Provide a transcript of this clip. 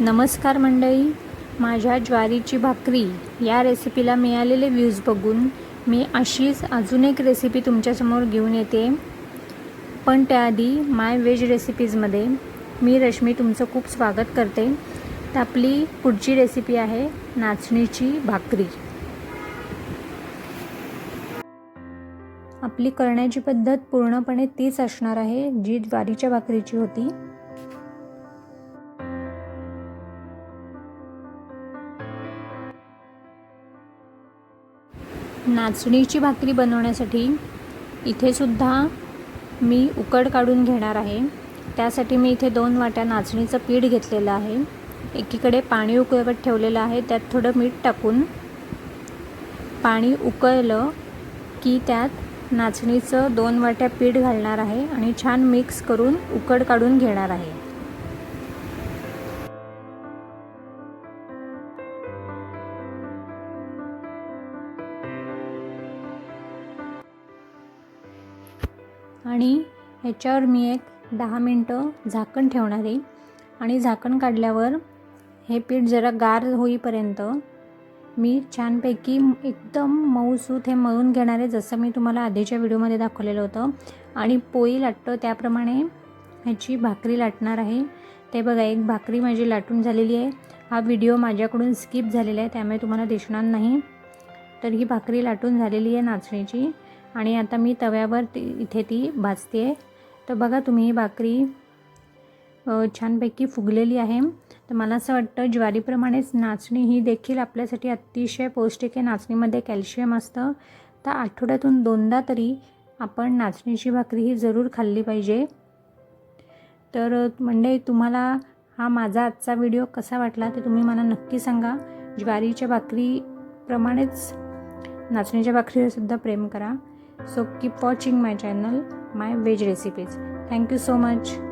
नमस्कार मंडळी माझ्या ज्वारीची भाकरी या रेसिपीला मिळालेले व्ह्यूज बघून मी अशीच अजून एक रेसिपी तुमच्यासमोर घेऊन येते. पण त्याआधी माय व्हेज रेसिपीजमध्ये मी रश्मी तुमचं खूप स्वागत करते. तर आपली पुढची रेसिपी आहे नाचणीची भाकरी. आपली करण्याची पद्धत पूर्णपणे तीच असणार आहे जी ज्वारीच्या भाकरीची होती. नाचणीची भाकरी बनवण्यासाठी इथे सुद्धा मी उकड काढून घेणार आहे. त्यासाठी मी इथे दोन वाट्या नाचणीचं पीठ घेतलेलं आहे. एकीकडे पाणी उकळवत ठेवलेलं आहे. त्यात थोडं मीठ टाकून पाणी उकळलं की त्यात नाचणीचं दोन वाट्या पीठ घालणार आहे आणि छान मिक्स करून उकड काढून घेणार आहे. आणि ह्याच्यावर मी एक दहा मिनटं झाकण ठेवणार आहे. आणि झाकण काढल्यावर हे पीठ जरा गार होईपर्यंत मी छानपैकी एकदम मऊसूत हे मळून घेणार आहे जसं मी तुम्हाला आधीच्या व्हिडिओमध्ये दाखवलेलं होतं. आणि पोळी लाटतं त्याप्रमाणे ह्याची भाकरी लाटणार आहे. ते बघा एक भाकरी माझी लाटून झालेली आहे. हा व्हिडिओ माझ्याकडून स्किप झालेला आहे त्यामुळे तुम्हाला दिसणार नाही. तर ही भाकरी लाटून झालेली आहे नाचणीची. आणि आता मी तव्यावर ती इथे ती भाजते. आहे तर बघा तुम्ही ही भाकरी छानपैकी फुगलेली आहे. तर मला असं वाटतं ज्वारीप्रमाणेच नाचणी ही देखील आपल्यासाठी अतिशय पौष्टिक आहे. नाचणीमध्ये कॅल्शियम असतं. तर आठवड्यातून दोनदा तरी आपण नाचणीची भाकरी ही जरूर खाल्ली पाहिजे. तर म्हणजे तुम्हाला हा माझा आजचा व्हिडिओ कसा वाटला ते तुम्ही मला नक्की सांगा. ज्वारीच्या भाकरीप्रमाणेच नाचणीच्या भाकरीवर सुद्धा प्रेम करा. So keep watching my channel, my veg recipes. Thank you so much.